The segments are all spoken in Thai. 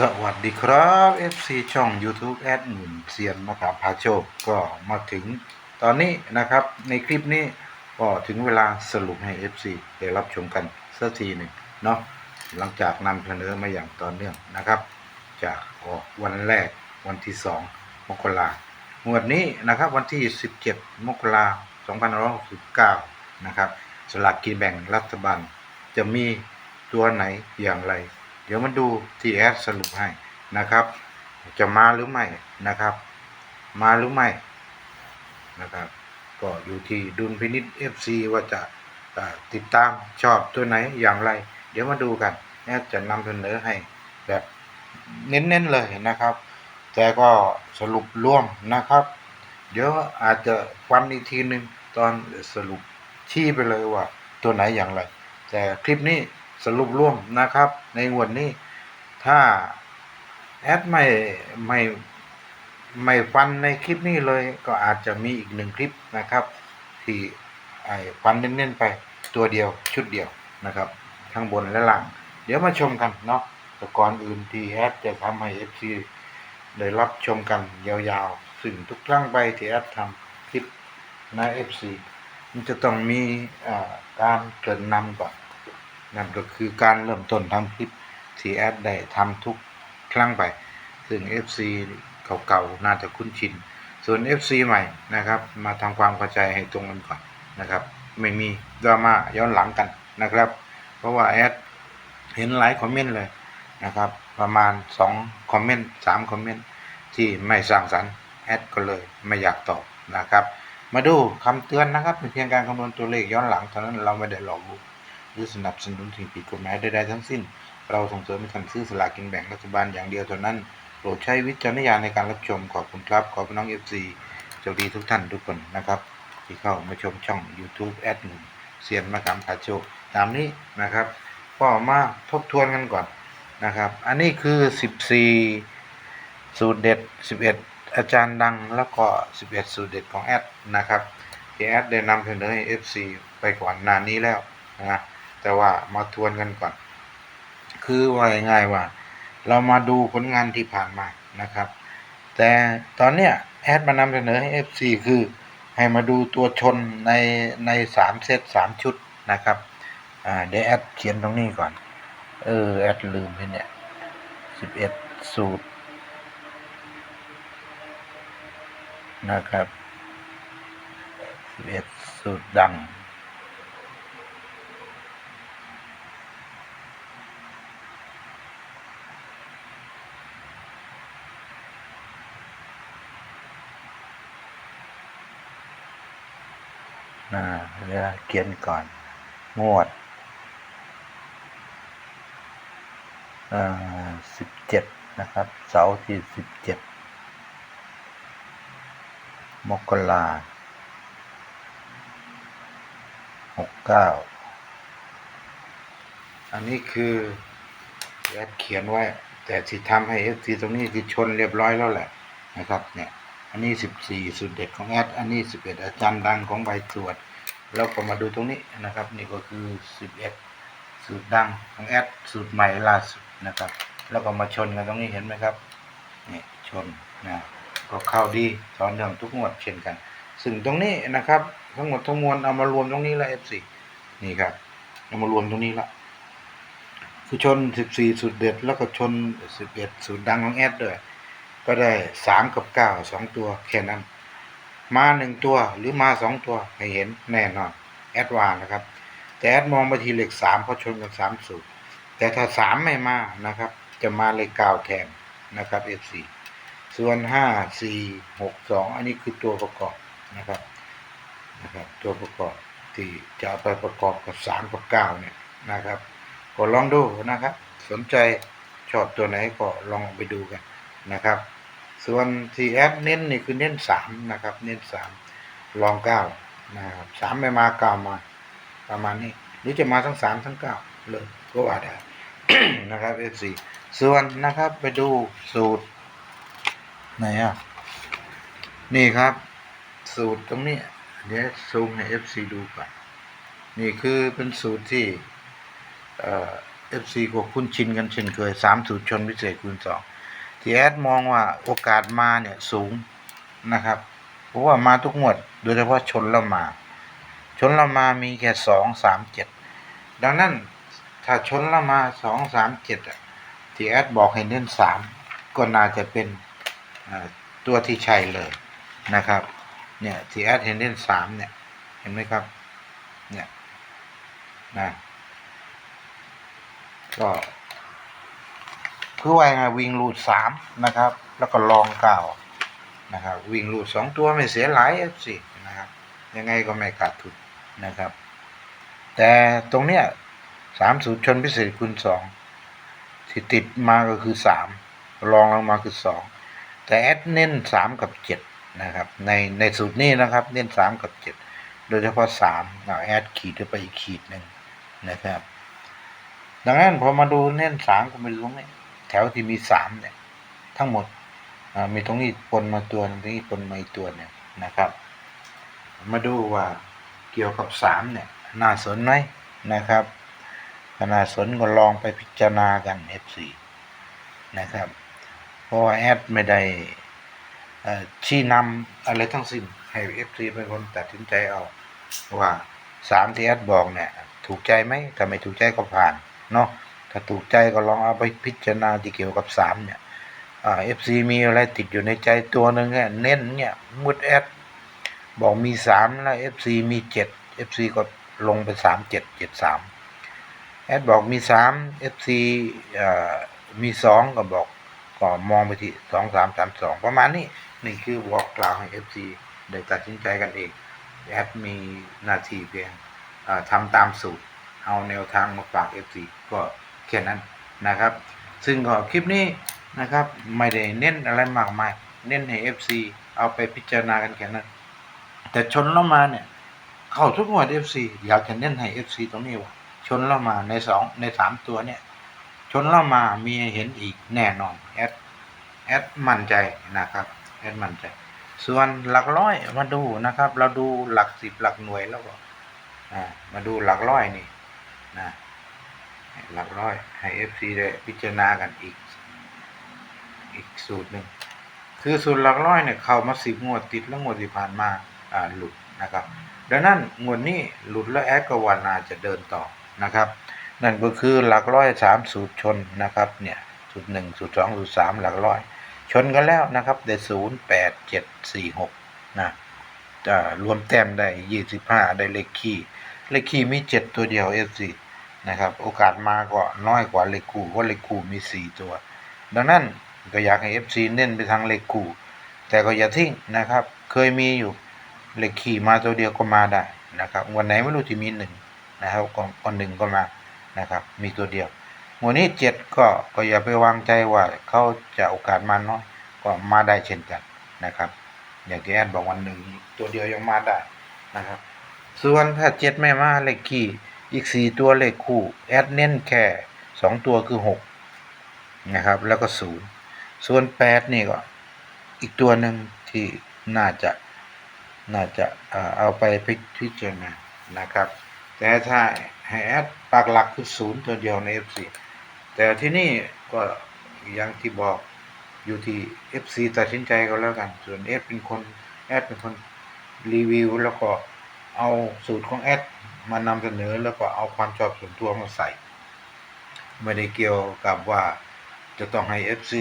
สวัสดีครับ FC ช่อง YouTube แอดหมุนเซียนมะขามพาโชคก็มาถึงตอนนี้นะครับในคลิปนี้ก็ถึงเวลาสรุปให้ FC ได้รับชมกันสักทีหนึ่งเนาะหลังจากนำเสนอมาอย่างต่อเนื่องนะครับ จากออกวันแรกวันที่ 2 มกรางวดนี้นะครับวันที่ 17 มกราคม2569 นะครับสลากกินแบ่งรัฐบาลจะมีตัวไหนอย่างไร เดี๋ยวมาดูทีแอดสรุปให้นะครับ จะมาหรือไม่นะครับ มาหรือไม่นะครับ ก็อยู่ที่ดุลพินิษ FC ว่าจะติดตามชอบตัวไหนอย่างไร เดี๋ยวมาดูกันแอดจะนำเสนอให้แบบเน้นๆเลยนะครับ แต่ก็สรุปร่วมนะครับ เดี๋ยวอาจจะฟันอีกทีหนึ่งตอนสรุปชี้ไปเลยว่าตัวไหนอย่างไร แต่คลิปนี้ สรุปร่วมนะครับ ในงวดนี้ ถ้าแอดไม่ไม่ไม่ฟันในคลิปนี้เลยก็อาจจะมีอีกหนึ่งคลิปนะครับ ที่ไอ้ฟันเน้นๆไปตัวเดียวชุดเดียวนะครับข้งบนและล่าง เดี๋ยวมาชมกันเนาะแต่ก่อนอื่นที่แอดจะทำให้ FC ได้รับชมกันยาวๆ ซึ่งทุกครั้งไปที่แอดทำคลิปใน FC มันจะต้องมีการเกินนำก่อน นั่นก็คือการเริ่มต้นทำคลิปที่แอดได้ทำทุกครั้งไป ซึ่ง FC เก่าๆน่าจะคุ้นชิน ส่วน FC ใหม่นะครับ มาทำความเข้าใจให้ตรงกันก่อนนะครับ ไม่มีดราม่าย้อนหลังกันนะครับ เพราะว่าแอดเห็นหลายคอมเมนต์เลยนะครับ ประมาณ2คอมเมนต์3คอมเมนต์ที่ไม่สร้างสรรค์แอดก็เลยไม่อยากตอบนะครับ มาดูคำเตือนนะครับเป็นเพียงการคำนวณตัวเลขย้อนหลังเท่านั้นเราไม่ได้หลอกลวง หรือสนับสนุนสิ่งผิดกฎหมายใดๆทั้งสิ้น เราส่งเสริมให้ท่านซื้อสลากกินแบ่งรัฐบาลอย่างเดียวเท่านั้นโปรดใช้วิจารณญาณในการรับชมขอบคุณครับขอพี่น้อง FC โชคดีทุกท่านทุกคนนะครับ ที่เข้ามาชมช่อง YouTube แอดหนุ่มเซียนมะขามผาโชตามนี้นะครับก็มาทบทวนกันก่อนนะครับ อันนี้คือ 14 สูตรเด็ด 11 อาจารย์ดังแล้วก็ 11 สูตรเด็ดของแอดนะครับที่แอดได้นำเสนอให้ FC ไปก่อนนานนี้แล้วนะ แต่ว่ามาทวนกันก่อน คือว่าง่ายว่า เรามาดูผลงานที่ผ่านมานะครับ แต่ตอนเนี้ยแอดมานำเสนอให้ FC คือให้มาดูตัวชนในในสามเซตสามชุดนะครับอ่าเดี๋ยวแอดเขียนตรงนี้ก่อน เออ แอดลืมไปเนี่ยสิบเอ็ดสูตรนะครับสิบเอ็ดสูตรดัง อ่าเดี๋ยวเขียนก่อน งวดอ่าสิบเจ็ดนะครับ เสาร์ที่สิบเจ็ดมกราหกเก้าอันนี้คือแอดเขียนไว้ แต่ที่ทำให้เอฟซีตรงนี้คือชนเรียบร้อยแล้วแหละนะครับ เนี่ย อันนี้สิบสี่สุดเด็ดของแอด อันนี้สิบเอ็ดอาจารย์ดังของใบตรวจ แล้วก็มาดูตรงนี้นะครับ นี่ก็คือสิบเอ็ดสูตรดังของแอด สูตรใหม่ล่าสุดนะครับ แล้วก็มาชนกันตรงนี้เห็นไหมครับ นี่ชนนะ ก็เข้าดีสอนเรื่องทุกงวดเช่นกัน ซึ่งตรงนี้นะครับ ทั้งหมดทั้งมวลเอามารวมตรงนี้แล้ว F4 นี่ครับ เอามารวมตรงนี้ละคือชน 14 สุดเด็ด แล้วก็ชน 11สุดดังของแอดด้วย ก็ได้3กับ9 2ตัวแค่นั้น มาหนึ่งตัวหรือมาสองตัวให้เห็นแน่นอนแอดวานนะครับ แต่แอดมองไปทีเลขสามเพราชนกันสามสูตรแต่ถ้าสามไม่มานะครับ จะมาเลขเก้าแทนนะครับ F4 ส่วนห้าสี่หกสองอันนี้คือตัวประกอบนะครับนะครับ ตัวประกอบที่จะเอาไปประกอบกับสามกับเก้าเนี่ยนะครับ ก็ลองดูนะครับ สนใจชอบตัวไหนก็ลองไปดูกันนะครับ ส่วนทีแอดเน้นนี่คือเน้นสามนะครับ เน้นสามลองเก้านะครับสามไม่มาเก้ามาประมาณนี้หรือจะมาทั้งสามทั้งเก้าเลยก็ว่าได้นะครับ F4 ส่วนนะครับไปดูสูตรไหนอะนี่ครับ สูตรตรงนี้เดี๋ยวซูมให้ FC ดูก่อนนี่คือเป็นสูตรที่เอ่อ FC ก็คุ้นชินกันเช่นเคยสามสูตรชนพิเศษคูณสอง ที่แอดมองว่าโอกาสมาเนี่ยสูงนะครับ เพราะว่ามาทุกงวด โดยเฉพาะชนล้วมา ชนล้วมามีแค่สองสามเจ็ดดังนั้นถ้าชนล้วมาสองสามเจ็ดที่แอดบอกให้เน้นสามก็น่าจะเป็นตัวที่ใช่เลยนะครับ เนี่ยที่แอดเห็นเน้นสามเนี่ย เห็นไหมครับ เนี่ยนะก็ คือว่าไงวิ่งรูดสามนะครับ แล้วก็ลองเก้านะครับวิ่งรูดสองตัวไม่เสียหลายเอฟซีนะครับ ยังไงก็ไม่ขาดทุนนะครับ แต่ตรงเนี้ยสามสูตรชนพิเศษคูณสองที่ติดมาก็คือสามรองลงมาคือสองแต่แอดเน้นสามกับเจ็ดนะครับ ในในสูตรนี้นะครับ เน้นสามกับเจ็ดโดยเฉพาะสามเอาแอดขีดไปอีกขีดหนึ่งนะครับ ดังนั้นพอมาดูเน้นสามก็ไม่รู้เนี่ย แถวที่มีสามเนี่ย ทั้งหมดมีตรงนี้ปนมาตัวตรงนี้ปนมาอีกตัวเนี่ยนะครับ มาดูว่าเกี่ยวกับสามเนี่ยน่าสนไหมนะครับถ้าน่าสนก็ลองไปพิจารณากัน F4 นะครับ เพราะว่าแอดไม่ได้ชี้นำอะไรทั้งสิ้นให้ F4 เป็นคนตัดสินใจเอาว่าสามที่แอดบอกเนี่ยถูกใจไหมถ้าไม่ถูกใจก็ผ่านเนาะ ถ้าถูกใจก็ลองเอาไปพิจารณาที่เกี่ยวกับสามเนี่ยเอ่า FC มีอะไรติดอยู่ในใจตัวหนึ่งเนี่ยเน้นเนี่ยมุดแอดบอกมีสามแล้ว FC มีเจ็ด FC ก็ลงไปสามเจ็ดเจ็ดสามแอดบอกมีสามเอ่อมีสองก็บอกก็มองไปที่สองสามสามสองประมาณนี้นี่คือบอกกล่าวให้ FC ได้ตัดสินใจกันเองแอดมีหน้าที่เพียงทำตามสูตร เอาแนวทางมาฝาก FC ก็ ค่นั้นนะครับ ซึ่งก็คลิปนี้นะครับไม่ได้เน้นอะไรมากมาย เน้นให้ FC เอาไปพิจารณากันแค่นั้น แต่ชนแล้วมาเนี่ยเข้าทุกงวด FC อยากจะเน้นให้ FC ตรงนี้ว่าชนแล้วมาในสองในสามตัวเนี่ยชนแล้วมามีเห็นอีกแน่นอนแอดแอดมั่นใจนะครับแอดมั่นใจส่วนหลักร้อยมาดูนะครับ เราดูหลักสิบหลักหน่วยแล้วก็มาดูหลักร้อยนี่นะ หลักร้อย ให้ FC ได้พิจารณากันอีก อีกสูตรหนึ่ง คือสูตรหลักร้อยเนี่ยเข้ามาสิบงวดติดแล้วงวดที่ผ่านมาอ่าหลุดนะครับ ดังนั้นงวดนี้หลุดแล้วแอดกวานาจะเดินต่อนะครับ นั่นก็คือหลักร้อยสามสูตรชนนะครับเนี่ยสูตรหนึ่งสูตรสองสูตรสามหลักร้อย ชนกันแล้วนะครับได้ศูนย์แปดเจ็ดสี่หกนะจะรวมแต้มได้ยี่สิบห้าได้เลขคี่เลขคี่มีเจ็ดตัวเดียวเอฟซี นะครับ โอกาสมาก็น้อยกว่าเลขคู่เพราะเลขคู่มีสี่ตัว ดังนั้นก็อยากให้ FC เน้นไปทางเลขคู่ แต่ก็อย่าทิ้งนะครับ เคยมีอยู่เลขขี่มาตัวเดียวก็มาได้นะครับ วันไหนไม่รู้ที่มีหนึ่งนะครับก็ก็หนึ่งก็มานะครับ มีตัวเดียววันนี้เจ็ดก็ก็อย่าไปวางใจว่าเขาจะโอกาสมาน้อยก็มาได้เช่นกันนะครับ อย่างที่แอดบอกวันหนึ่งตัวเดียวยังมาได้นะครับ ส่วนถ้าเจ็ดไม่มาเลขขี่ อีกสี่ตัวเลขคู่แอดเน้นแค่สองตัวคือหกนะครับ แล้วก็ศูนย์ส่วนแปดนี่ก็อีกตัวหนึ่งที่น่าจะน่าจะเอ่อเอาไปพิจารณานะครับ แต่ถ้าให้แอดปากหลักคือศูนย์ตัวเดียวใน FC แต่ที่นี่ก็อย่างที่บอกอยู่ที่ FC ตัดสินใจก็แล้วกัน ส่วนแอดเป็นคนแอดเป็นคนรีวิวแล้วก็เอาสูตรของแอด มานำเสนอแล้วก็เอาความชอบส่วนตัวมาใส่ ไม่ได้เกี่ยวกับว่าจะต้องให้ FC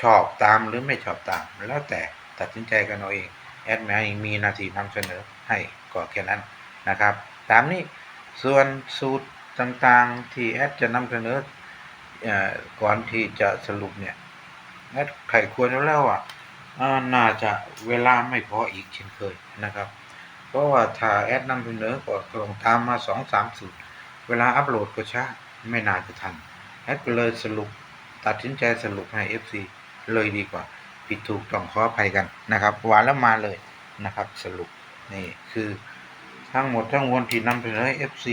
ชอบตามหรือไม่ชอบตาม แล้วแต่ตัดสินใจกันเอาเองแอดมินมีหน้าที่นำเสนอให้ก็แค่นั้นนะครับ ตามนี้ส่วนสูตรต่างๆที่แอดจะนำเสนออก่อนที่จะสรุปเนี่ยแอดไขควรแล้วว่าอ่าน่าจะเวลาไม่พออีกเช่นเคยนะครับ ราะว่าถ้าแอดนำเสนอก็ต้องตามมาสองสามสูตรเวลาอัปโหลดก็ช้าไม่น่าจะทันแอดก็เลยสรุปตัดสินใจสรุปให้ FC เลยดีกว่า ผิดถูกต้องขออภัยกันนะครับหวานแล้วมาเลยนะครับสรุปนี่คือทั้งหมดทั้งมวลที่นำเสนอให้ FC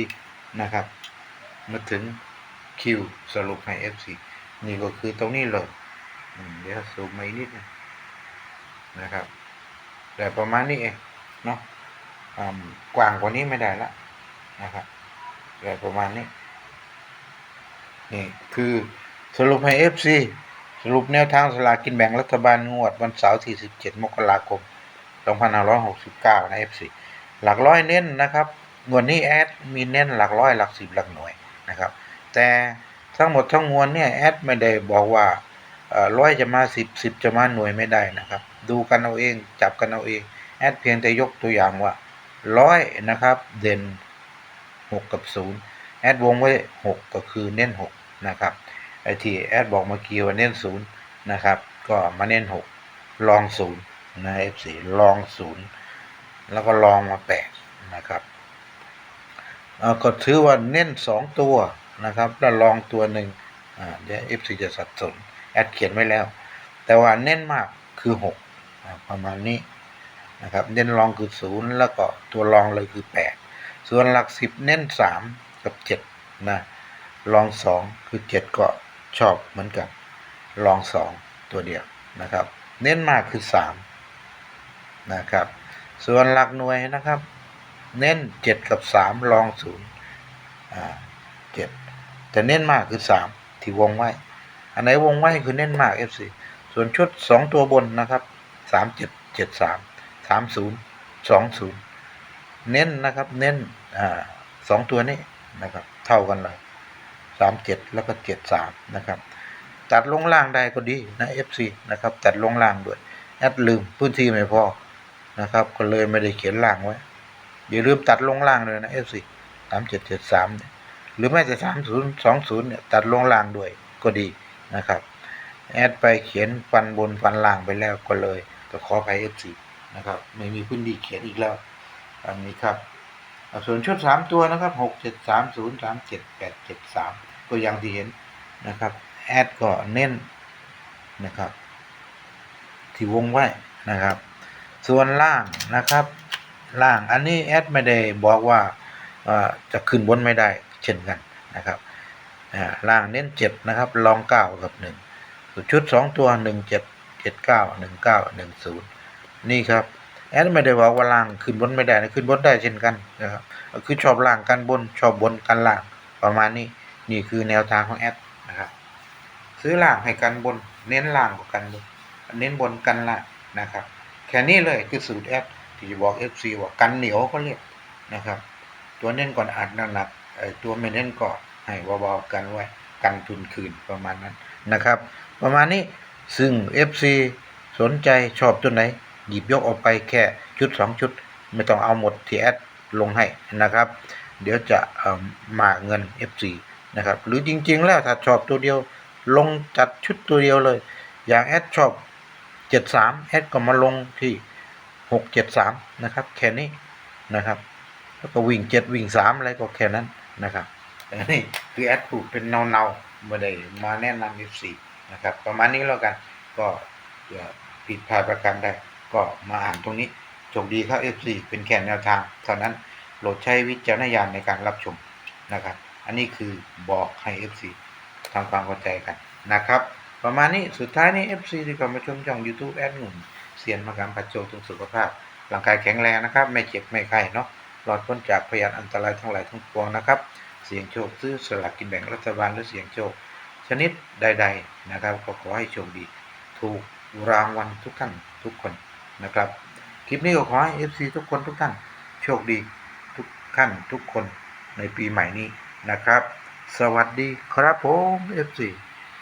นะครับมาถึงคิวสรุปให้ FC นี่ก็คือตรงนี้เลยเดี๋ยวสูมมาอีกนิดนะครับ แต่ประมาณนี้เองเนาะ กว้างกว่านี้ไม่ได้ละนะครับประมาณนี้นี่คือสรุปให้ FC สรุปแนวทางสลากินแบ่งรัฐบาลงวดวันเสาร์ที่ 17 มกราคม 2569 นะ FC หลักร้อยเน้นนะครับงวดนี้แอดมีเน้นหลักร้อยหลักสิบหลักหน่วยนะครับ แต่ทั้งหมดทั้งมวลเนี่ยแอดไม่ได้บอกว่าร้อยจะมาสิบสิบจะมาหน่วยไม่ได้นะครับ ดูกันเอาเองจับกันเอาเอง แอดเพียงแต่ยกตัวอย่างว่า ร้อยนะครับ เด่นหกกับศูนย์แอดวงไว้หกก็คือเน้นหกนะครับไอที่แอดบอกเมื่อกี้ว่าเน้นศูนย์นะครับ ก็มาเน้นหกลองศูนย์นะเอฟซีลองศูนย์แล้วก็ลองมาแปดนะครับเอ่อก็ถือว่าเน้นสองตัวนะครับ แล้วลองตัวหนึ่งอ่าเดี๋ยวเอฟซีจะสับสนแอดเขียนไว้แล้ว แต่ว่าเน้นมากคือหกประมาณนี้ นะครับเน้นรองคือศูนย์แล้วก็ตัวรองเลยคือแปดส่วนหลักสิบเน้นสามกับเจ็ดนะรองสองคือเจ็ดก็ชอบเหมือนกันรองสองตัวเดียวนะครับ เน้นมากคือสามนะครับ ส่วนหลักหน่วยนะครับ เน้นเจ็ดกับสามรองศูนย์อ่าเจ็ดแต่เน้นมากคือสามที่วงไว้ อันไหนวงไว้คือเน้นมาก FC ส่วนชุดสองตัวบนนะครับสามเจ็ดเจ็ด สามศูนย์สองศูนย์เน้นนะครับ เน้นอ่าสองตัวนี้นะครับ เท่ากันเลยสามเจ็ดแล้วก็เจ็ดสามนะครับ ตัดลงล่างได้ก็ดีนะ FC นะครับ ตัดลงล่างด้วยแอดลืมพื้นที่ไม่พอนะครับ ก็เลยไม่ได้เขียนล่างไว้อย่าลืมตัดลงล่างเลยนะ FC สามเจ็ดเจ็ดสามเนี่ยหรือแม้แต่สามศูนย์สองศูนย์เนี่ยตัดลงล่างด้วยก็ดีนะครับ แอดไปเขียนฟันบนฟันล่างไปแล้วก็เลยก็ขออภัย FC นะครับ ไม่มีพื้นที่เขียนอีกแล้วอันนี้ครับส่วนชุดสามตัวนะครับหกเจ็ดสามศูนย์สามเจ็ดแปดเจ็ดสามก็อย่างที่เห็นนะครับแอดก็เน้นนะครับ ที่วงไว้นะครับ ส่วนล่างนะครับล่างอันนี้แอดไม่ได้บอกว่าจะขึ้นบนไม่ได้เช่นกันนะครับล่างเน้นเจ็ดนะครับลองเก้ากับหนึ่งส่วนชุดสองตัวหนึ่งเจ็ดเจ็ดเก้าหนึ่งเก้าหนึ่งศูนย์ นี่ครับแอดไม่ได้บอกว่าล่างขึ้นบนไม่ได้นะขึ้นบนได้เช่นกันนะครับคือชอบล่างกันบนชอบบนกันล่างประมาณนี้นี่คือแนวทางของแอดนะครับซื้อล่างให้กันบน เน้นล่างกว่ากันบนเน้นบนกันล่างนะครับแค่นี้เลยคือสูตรแอดที่จะบอก FC ว่ากันเหนียวก็เรียกนะครับ ตัวเน้นก่อนอัดหนักๆตัวไม่เน้นก่อนให้เบาๆกันไว้กันทุนคืนประมาณนั้นนะครับ ประมาณนี้ซึ่ง FC สนใจชอบตัวไหน หยิบยกออกไปแค่ชุด 2 ชุด ไม่ต้องเอาหมดที่แอดลงให้นะครับ เดี๋ยวจะมาเงิน FC นะครับ หรือจริง ๆ แล้วถ้าชอบตัวเดียว ลงจัดชุดตัวเดียวเลย อย่างแอดชอบ 73แอดก็มาลงที่ 673 นะครับ แค่นี้นะครับ แล้วก็วิ่ง 7 วิ่ง 3 อะไรก็แค่นั้นนะครับนนี้คือแอดพูดเป็นเนาๆไม่ได้มาแนะนำ F4 นะครับ ประมาณนี้แล้วกันก็ผิดพลาดประการใด ก็มาอ่านตรงนี้โชคดีครับ F4 เป็นแค่แนวทางเท่านั้นโปรดใช้วิจารณญาณในการรับชมนะครับ อันนี้คือบอกให้ F4 ทำความเข้าใจกันนะครับ ประมาณนี้สุดท้ายนี้ FC ที่เข้ามาชมช่อง YouTube แอดหนุ่มเซียนมากรรมปัจโจทุงสุขภาพร่างกายแข็งแรงนะครับ ไม่เจ็บไม่ไข้เนาะปลอดพ้นจากพยานอันตรายทั้งหลายทั้งปวงนะครับ เสียงโชคซื้อสลากกินแบ่งรัฐบาลหรือเสียงโชค ชนิดใด ๆ นะครับ ก็ขอให้โชคดี ถูกรางวัลทุกท่านทุกคน นะครับ คลิปนี้ก็ขอให้ FC ทุกคนทุกท่านโชคดีทุกท่านทุกคนในปีใหม่นี้นะครับ สวัสดีครับผม FC